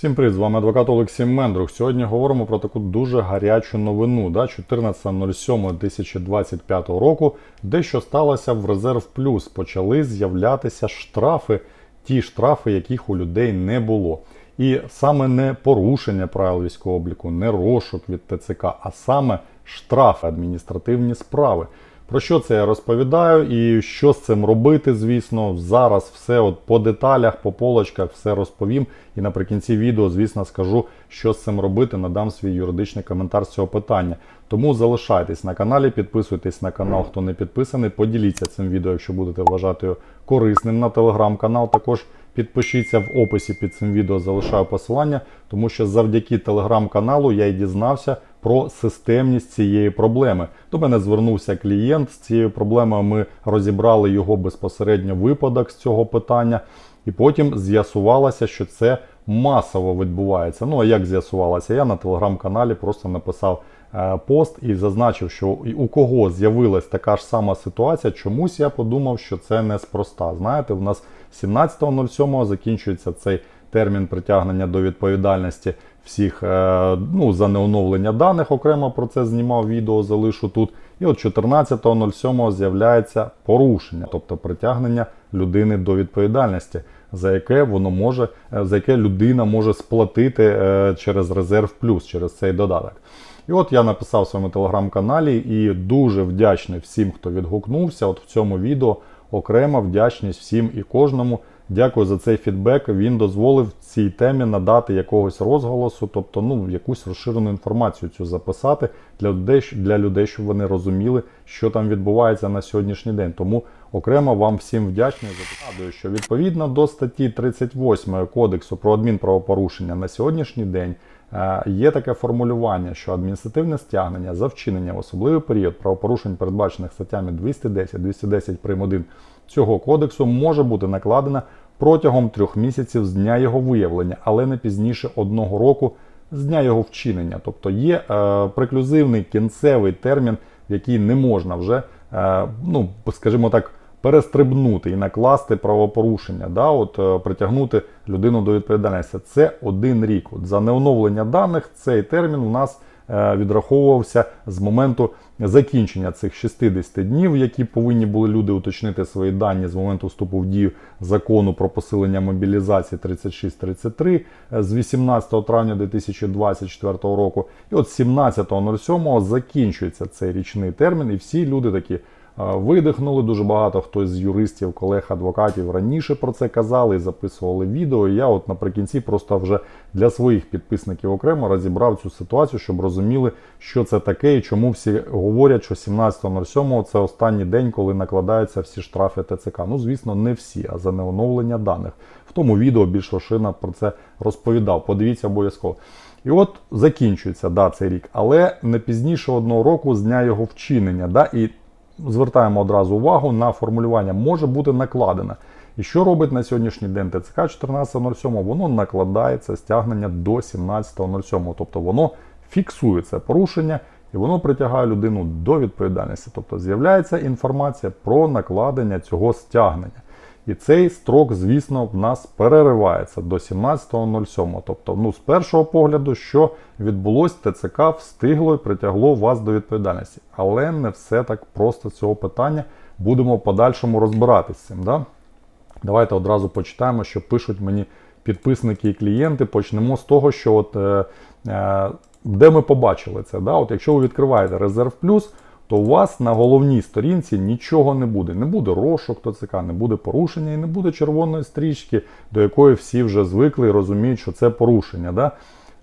Всім привіт, з вами адвокат Олексій Мендрух. Сьогодні говоримо про таку дуже гарячу новину. Да? 14.07.2025 року, дещо сталося в Резерв Плюс. Почали з'являтися штрафи, ті штрафи, яких у людей не було. І саме не порушення правил військового обліку, не розшук від ТЦК, а саме штрафи, адміністративні справи. Про що це я розповідаю і що з цим робити, звісно, зараз все от по деталях, по полочках все розповім. І наприкінці відео, звісно, скажу, що з цим робити, надам свій юридичний коментар з цього питання. Тому залишайтесь на каналі, підписуйтесь на канал, хто не підписаний. Поділіться цим відео, якщо будете вважати корисним на телеграм-канал. Також підпишіться в описі під цим відео, залишаю посилання, тому що завдяки телеграм-каналу я й дізнався про системність цієї проблеми. До мене звернувся клієнт з цією проблемою. Ми розібрали його безпосередньо випадок з цього питання, і потім з'ясувалося, що це масово відбувається. Ну а як з'ясувалося? Я на телеграм-каналі просто написав е, пост і зазначив, що у кого з'явилась така ж сама ситуація, чомусь я подумав, що це неспроста. Знаєте, у нас 17.07 закінчується цей термін притягнення до відповідальності всіх е, ну, за неоновлення даних. Окремо про це знімав відео, залишу тут. І от 14.07 з'являється порушення, тобто притягнення людини до відповідальності, за яке воно може, е, за яке людина може сплатити е, через резерв плюс, через цей додаток. І от я написав в своєму телеграм-каналі і дуже вдячний всім, хто відгукнувся. От в цьому відео окрема вдячність всім і кожному. Дякую за цей фідбек. Він дозволив цій темі надати якогось розголосу, тобто ну, якусь розширену інформацію цю записати для людей, для людей, щоб вони розуміли, що там відбувається на сьогоднішній день. Тому окремо вам всім вдячний за нагадую, що відповідно до статті 38 Кодексу про адмінправопорушення на сьогоднішній день. е, Є таке формулювання, що адміністративне стягнення за вчинення в особливий період правопорушень, передбачених статтями 210, 210 прим. 1 цього кодексу, може бути накладена протягом трьох місяців з дня його виявлення, але не пізніше одного року з дня його вчинення. Тобто є е, преклюзивний кінцевий термін, який не можна вже, е, ну скажімо так, перестрибнути і накласти правопорушення, да, от е, притягнути людину до відповідальності. Це один рік. От за неоновлення даних цей термін у нас відраховувався з моменту закінчення цих 60 днів, які повинні були люди уточнити свої дані з моменту вступу в дію закону про посилення мобілізації 3633 е, з 18 травня 2024 року. І от 17.07 закінчується цей річний термін, і всі люди такі. Е, Видихнули дуже багато хтось з юристів, колег, адвокатів раніше про це казали і записували відео. І я, от наприкінці, просто вже для своїх підписників окремо розібрав цю ситуацію, щоб розуміли, що це таке і чому всі говорять, що 17.07 це останній день, коли накладаються всі штрафи ТЦК. Ну, звісно, не всі, а за неоновлення даних. В тому відео більш розширено про це розповідав. Подивіться обов'язково. І от закінчується да, цей рік, але не пізніше одного року з дня його вчинення. Да, і звертаємо одразу увагу на формулювання може бути накладена. І що робить на сьогоднішній день ТЦК 14.07? Воно накладається стягнення до 17.07. Тобто воно фіксує це порушення і воно притягає людину до відповідальності. Тобто з'являється інформація про накладення цього стягнення. І цей строк, звісно, в нас переривається до 17.07. Тобто, ну, з першого погляду, що відбулось, ТЦК встигло і притягло вас до відповідальності. Але не все так просто цього питання. Будемо в подальшому розбиратися з цим. Да? Давайте одразу почитаємо, що пишуть мені підписники і клієнти. Почнемо з того, що от, е, е, де ми побачили це. Да? От Якщо ви відкриваєте Резерв Плюс, то у вас на головній сторінці нічого не буде. Не буде розшук ТЦК, не буде порушення і не буде червоної стрічки, до якої всі вже звикли і розуміють, що це порушення. Да?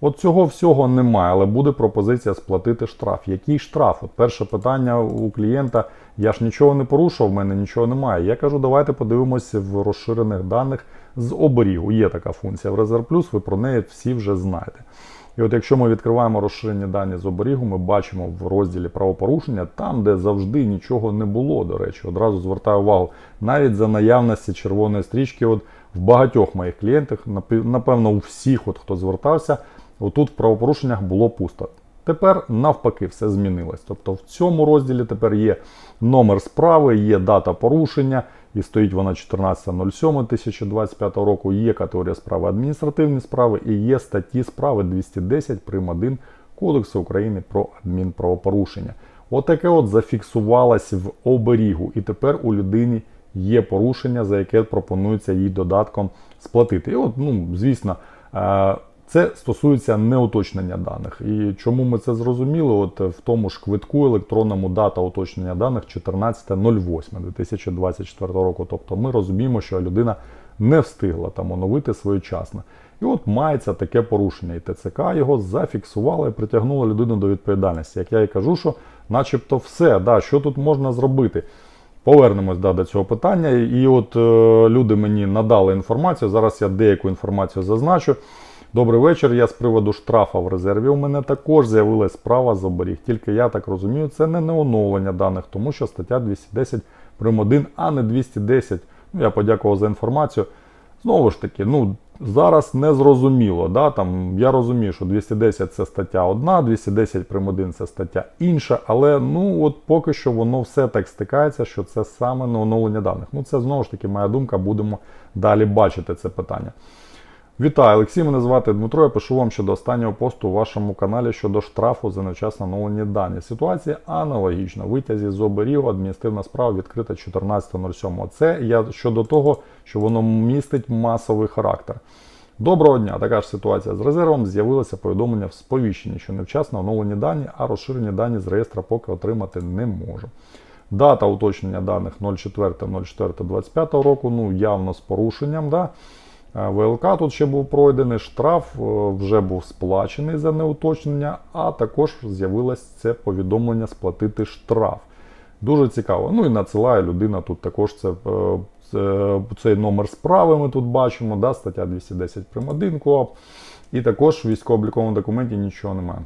От цього всього немає, але буде пропозиція сплатити штраф. Який штраф? От перше питання у клієнта: я ж нічого не порушував, в мене нічого немає. Я кажу, давайте подивимося в розширених даних з оберігу. Є така функція в Резерв Плюс, ви про неї всі вже знаєте. І от якщо ми відкриваємо розширені дані з оберігу, ми бачимо в розділі правопорушення, там, де завжди нічого не було, до речі, одразу звертаю увагу, навіть за наявності червоної стрічки, от в багатьох моїх клієнтах, напевно, у всіх, от хто звертався, отут в правопорушеннях було пусто. Тепер навпаки все змінилось. Тобто в цьому розділі тепер є номер справи, є дата порушення, і стоїть вона 14.07.2025 року. Є категорія справи адміністративні справи і є статті справи 210 прим. 1 Кодексу України про адмінправопорушення. Отаке от зафіксувалось в оберігу, і тепер у людини є порушення, за яке пропонується їй додатком сплатити. І от, ну, звісно, е, це стосується неуточнення даних. І чому ми це зрозуміли? От в тому ж квитку електронному дата уточнення даних 14.08.2024 року. Тобто ми розуміємо, що людина не встигла там оновити своєчасно. І от мається таке порушення. І ТЦК його зафіксувала і притягнула людину до відповідальності. Як я і кажу, що начебто все, да, що тут можна зробити? Повернемось да, до цього питання. І от е, люди мені надали інформацію. Зараз я деяку інформацію зазначу. Добрий вечір. Я з приводу штрафа в резерві. У мене також з'явилась справа з оберіг. Тільки я так розумію, це не оновлення даних, тому що стаття 210 прим. 1, а не 210. Ну, я подякував за інформацію. Знову ж таки, ну зараз не зрозуміло. Да? Там, я розумію, що 210 це стаття одна, 210 прим. 1 це стаття інша, але ну от поки що воно все так стикається, що це саме не оновлення даних. Ну це знову ж таки моя думка, будемо далі бачити це питання. Вітаю, Олексій. Мене звати Дмитро. Я пишу вам щодо останнього посту у вашому каналі щодо штрафу за невчасно оновлені дані. Ситуація аналогічна. Витязі з оберігу адміністративна справа відкрита 14.07. Це я щодо того, що воно містить масовий характер. Доброго дня! Така ж ситуація з резервом. З'явилося повідомлення в сповіщенні, що невчасно оновлені дані, а розширені дані з реєстра поки отримати не можу. Дата уточнення даних 04.04.25 року, ну явно з порушенням. Да? Е, ВЛК тут ще був пройдений, штраф е, вже був сплачений за неуточнення, а також з'явилось це повідомлення сплатити штраф. Дуже цікаво. Ну і надсилає людина тут також це, е, це, цей номер справи ми тут бачимо, да, стаття 210 прим. 1 КОАП. І також в військово-обліковому документі нічого немає.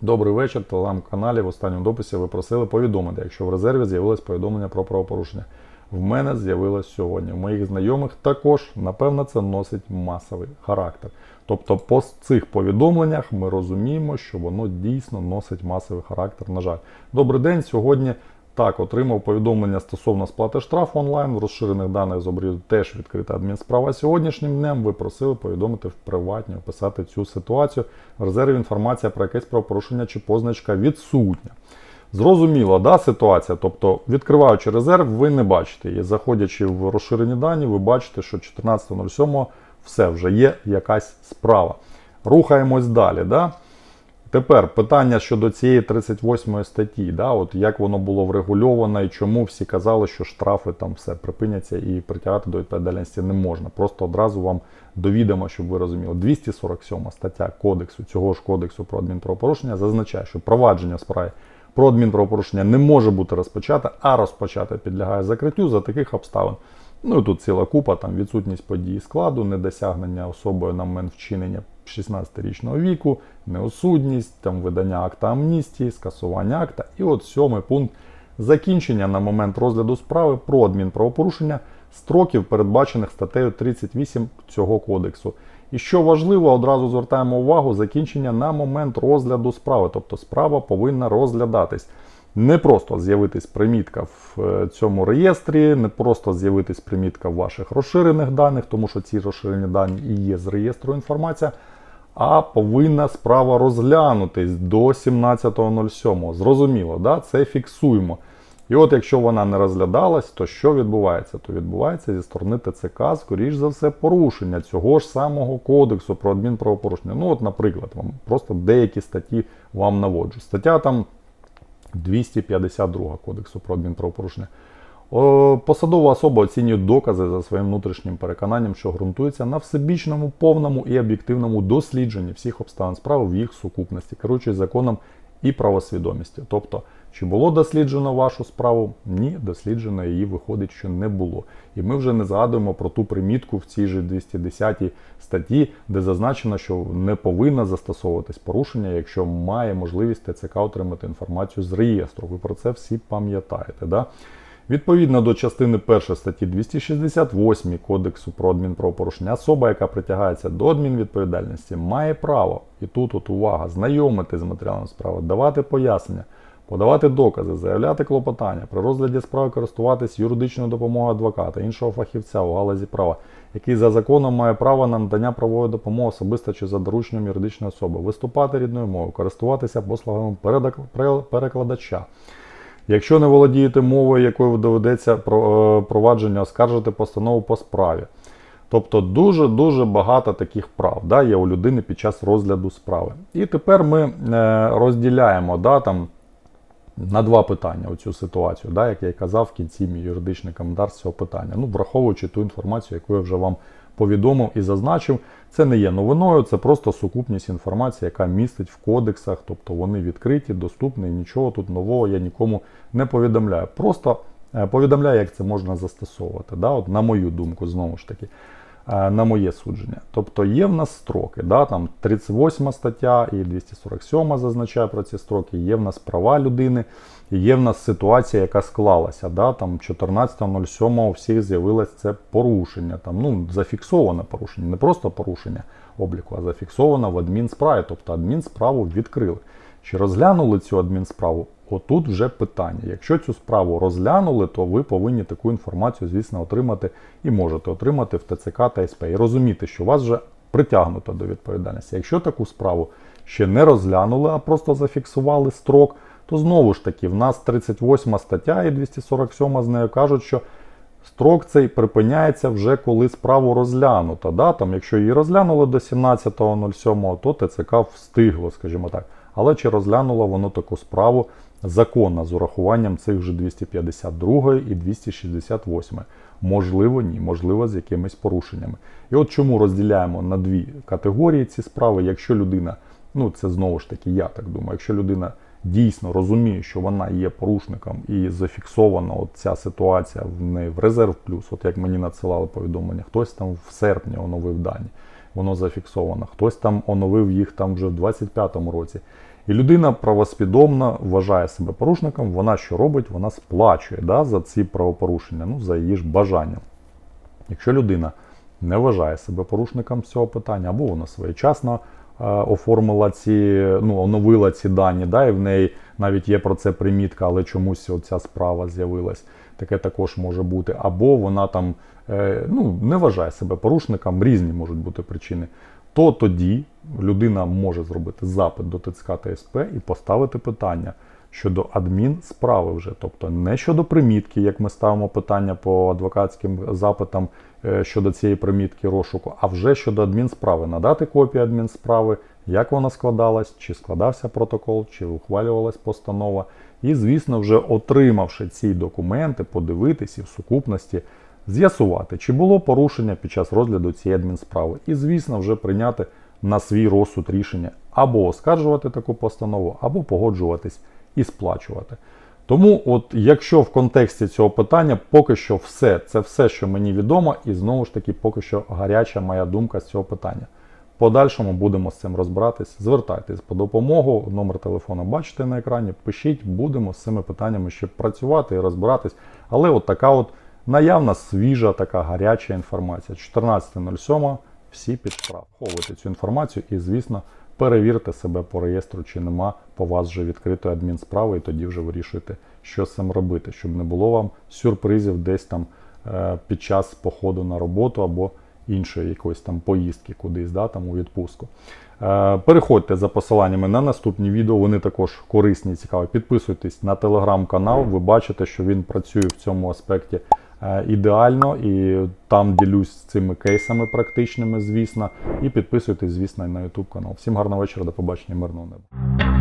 Добрий вечір. Телеграм-каналі в останньому дописі ви просили повідомити, якщо в резерві з'явилось повідомлення про правопорушення в мене з'явилось сьогодні. У моїх знайомих також, напевно, це носить масовий характер. Тобто, по цих повідомленнях ми розуміємо, що воно дійсно носить масовий характер. На жаль, добрий день. Сьогодні так отримав повідомлення стосовно сплати штрафу онлайн. В розширених даних з обрізу теж відкрита адмінсправа. Сьогоднішнім днем ви просили повідомити в приватні, описати цю ситуацію. В резерві інформація про якесь правопорушення чи позначка відсутня. Зрозуміла да, ситуація. Тобто, відкриваючи резерв, ви не бачите її. Заходячи в розширені дані, ви бачите, що 14.07 все вже є якась справа. Рухаємось далі. Да? Тепер питання щодо цієї 38 статті, да, от як воно було врегульовано і чому всі казали, що штрафи там все припиняться і притягати до відповідальності не можна. Просто одразу вам довідомо, щоб ви розуміли. 247 стаття кодексу, цього ж кодексу про адмінправопорушення зазначає, що провадження в справі про адмінправопорушення не може бути розпочате, а розпочати підлягає закриттю за таких обставин. Ну і тут ціла купа, там відсутність події складу, недосягнення особою на момент вчинення 16-річного віку, неосудність, там видання акта амністії, скасування акта. І от сьомий пункт закінчення на момент розгляду справи про адмінправопорушення строків, передбачених статтею 38 цього кодексу. І що важливо, одразу звертаємо увагу закінчення на момент розгляду справи. Тобто справа повинна розглядатись. Не просто з'явитись примітка в е, цьому реєстрі, не просто з'явитись примітка в ваших розширених даних, тому що ці розширені дані і є з реєстру інформація, а повинна справа розглянутись до 17.07. Зрозуміло, да? це фіксуємо. І от якщо вона не розглядалась, то що відбувається? То відбувається зі сторони ТЦК, скоріш за все, порушення цього ж самого кодексу про адмінправопорушення. Ну, от, наприклад, вам просто деякі статті вам наводжу. Стаття там 252 кодексу про адмінправопорушення. Посадова особа оцінює докази за своїм внутрішнім переконанням, що ґрунтується на всебічному, повному і об'єктивному дослідженні всіх обставин справи в їх сукупності, керуючись законом і правосвідомістю. Тобто, чи було досліджено вашу справу? Ні, досліджено її виходить, що не було. І ми вже не згадуємо про ту примітку в цій же 210 статті, де зазначено, що не повинна застосовуватись порушення, якщо має можливість ТЦК отримати інформацію з реєстру. Ви про це всі пам'ятаєте. Да? Відповідно до частини 1 статті 268 Кодексу про адмінправопорушення, особа, яка притягається до адмінвідповідальності, має право, і тут от увага, знайомити з матеріалом справи, давати пояснення подавати докази, заявляти клопотання, при розгляді справи користуватись юридичною допомогою адвоката, іншого фахівця у галузі права, який за законом має право на надання правової допомоги особисто чи за дорученням юридичної особи, виступати рідною мовою, користуватися послугами перекладача. Якщо не володієте мовою, якою доведеться е, провадження, оскаржити постанову по справі. Тобто дуже-дуже багато таких прав да, є у людини під час розгляду справи. І тепер ми е, розділяємо да, там, на два питання оцю ситуацію, да, як я й казав в кінці мій юридичний коментар з цього питання. Ну, враховуючи ту інформацію, яку я вже вам повідомив і зазначив, це не є новиною, це просто сукупність інформації, яка містить в кодексах, тобто вони відкриті, доступні, нічого тут нового я нікому не повідомляю. Просто е, повідомляю, як це можна застосовувати. Да? От, на мою думку, знову ж таки на моє судження. Тобто є в нас строки, да, там 38 стаття і 247 зазначає про ці строки, є в нас права людини, є в нас ситуація, яка склалася. Да, там 14.07 у всіх з'явилось це порушення, там, ну, зафіксоване порушення, не просто порушення обліку, а зафіксоване в адмінсправі, тобто адмінсправу відкрили. Чи розглянули цю адмінсправу? Отут вже питання. Якщо цю справу розглянули, то ви повинні таку інформацію, звісно, отримати і можете отримати в ТЦК та СП. І розуміти, що вас вже притягнуто до відповідальності. Якщо таку справу ще не розглянули, а просто зафіксували строк, то знову ж таки в нас 38 стаття і 247 з нею кажуть, що Строк цей припиняється вже коли справу розглянуто. Да? Там, якщо її розглянули до 17.07, то ТЦК встигло, скажімо так. Але чи розглянуло воно таку справу законно з урахуванням цих же 252 і 268? Можливо, ні, можливо, з якимись порушеннями. І от чому розділяємо на дві категорії ці справи, якщо людина, ну це знову ж таки, я так думаю, якщо людина дійсно розуміє, що вона є порушником і зафіксована от ця ситуація в неї в резерв плюс, от як мені надсилали повідомлення, хтось там в серпні оновив дані, воно зафіксовано, хтось там оновив їх там вже в 25-му році. І людина правосвідомно вважає себе порушником, вона що робить? Вона сплачує да, за ці правопорушення, ну за її ж бажанням. Якщо людина не вважає себе порушником цього питання, або вона своєчасно е, оформила ці, ну, оновила ці дані, да, і в неї навіть є про це примітка, але чомусь оця справа з'явилась. Таке також може бути. Або вона там е, ну, не вважає себе порушником, різні можуть бути причини. То тоді людина може зробити запит до ТЦК та СП і поставити питання щодо адмінсправи вже, тобто не щодо примітки, як ми ставимо питання по адвокатським запитам е, щодо цієї примітки розшуку, а вже щодо адмінсправи, надати копію адмінсправи, як вона складалась, чи складався протокол, чи ухвалювалась постанова. І, звісно, вже отримавши ці документи, подивитись і в сукупності з'ясувати, чи було порушення під час розгляду цієї адмінсправи. І, звісно, вже прийняти на свій розсуд рішення або оскаржувати таку постанову, або погоджуватись і сплачувати. Тому, от, якщо в контексті цього питання поки що все, це все, що мені відомо, і знову ж таки, поки що гаряча моя думка з цього питання. Подальшому будемо з цим розбиратись. Звертайтесь по допомогу. Номер телефону бачите на екрані. Пишіть, будемо з цими питаннями ще працювати і розбиратись. Але от така от наявна, свіжа, така гаряча інформація. 14.07. Всі під цю інформацію і, звісно, перевірте себе по реєстру, чи нема по вас вже відкритої адмінсправи, і тоді вже вирішуйте, що з цим робити, щоб не було вам сюрпризів десь там е, під час походу на роботу або іншої якоїсь там поїздки кудись, да, там у відпустку. Е, Переходьте за посиланнями на наступні відео, вони також корисні і цікаві. Підписуйтесь на телеграм-канал, ви бачите, що він працює в цьому аспекті ідеально і там ділюсь цими кейсами практичними, звісно. І підписуйтесь, звісно, на YouTube канал. Всім гарного вечора, до побачення, мирного неба.